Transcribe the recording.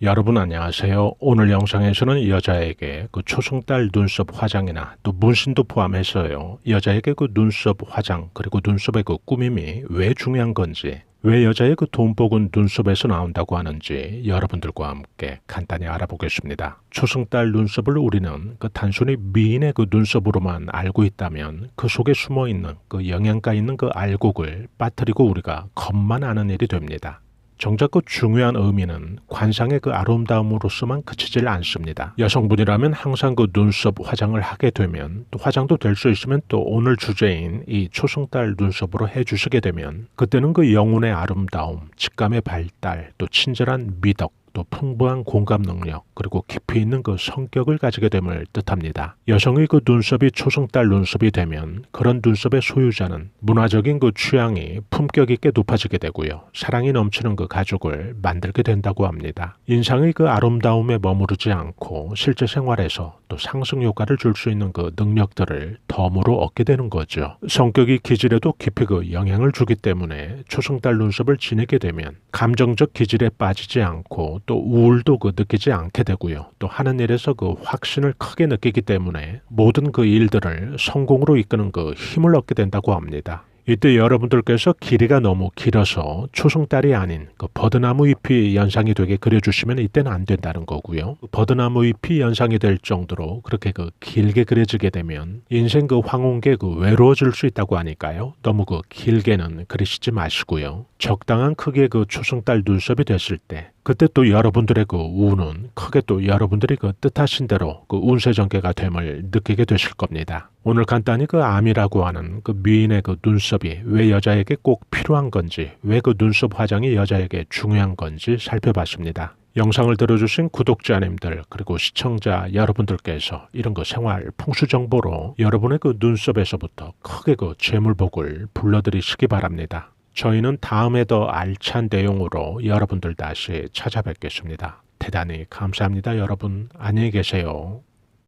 여러분 안녕하세요. 오늘 영상에서는 여자에게 그 초승달 눈썹 화장이나 또 문신도 포함해서요. 여자에게 그 눈썹 화장 그리고 눈썹의 그 꾸밈이 왜 중요한 건지 왜 여자의 그 돈복은 눈썹에서 나온다고 하는지 여러분들과 함께 간단히 알아보겠습니다. 초승달 눈썹을 우리는 그 단순히 미인의 그 눈썹으로만 알고 있다면 그 속에 숨어 있는 그 영양가 있는 그 알곡을 빠뜨리고 우리가 겉만 아는 일이 됩니다. 정작 그 중요한 의미는 관상의 그 아름다움으로서만 그치질 않습니다. 여성분이라면 항상 그 눈썹 화장을 하게 되면 또 화장도 될 수 있으면 또 오늘 주제인 이 초승달 눈썹으로 해주시게 되면 그때는 그 영혼의 아름다움, 직감의 발달, 또 친절한 미덕, 또 풍부한 공감 능력 그리고 깊이 있는 그 성격을 가지게 됨을 뜻합니다. 여성의 그 눈썹이 초승달 눈썹이 되면 그런 눈썹의 소유자는 문화적인 그 취향이 품격 있게 높아지게 되고요. 사랑이 넘치는 그 가족을 만들게 된다고 합니다. 인상의 그 아름다움에 머무르지 않고 실제 생활에서 또 상승 효과를 줄 수 있는 그 능력들을 덤으로 얻게 되는 거죠. 성격이 기질에도 깊이 그 영향을 주기 때문에 초승달 눈썹을 지내게 되면 감정적 기질에 빠지지 않고 또 우울도 그 느끼지 않게 되고요. 또 하는 일에서 그 확신을 크게 느끼기 때문에 모든 그 일들을 성공으로 이끄는 그 힘을 얻게 된다고 합니다. 이때 여러분들께서 길이가 너무 길어서 초승달이 아닌 그 버드나무 잎이 연상이 되게 그려주시면 이때는 안 된다는 거고요. 그 버드나무 잎이 연상이 될 정도로 그렇게 그 길게 그려지게 되면 인생 그 황혼계 그 외로워질 수 있다고 하니까요. 너무 그 길게는 그리시지 마시고요. 적당한 크기의 그 초승달 눈썹이 됐을 때 그때 또 여러분들의 그 운은 크게 또 여러분들이 그 뜻하신 대로 그 운세 전개가 됨을 느끼게 되실 겁니다. 오늘 간단히 그 암이라고 하는 그 미인의 그 눈썹이 왜 여자에게 꼭 필요한 건지, 왜 그 눈썹 화장이 여자에게 중요한 건지 살펴봤습니다. 영상을 들어주신 구독자님들 그리고 시청자 여러분들께서 이런 그 생활 풍수 정보로 여러분의 그 눈썹에서부터 크게 그 재물복을 불러들이시기 바랍니다. 저희는 다음에 더 알찬 내용으로 여러분들 다시 찾아뵙겠습니다. 대단히 감사합니다, 여러분. 안녕히 계세요.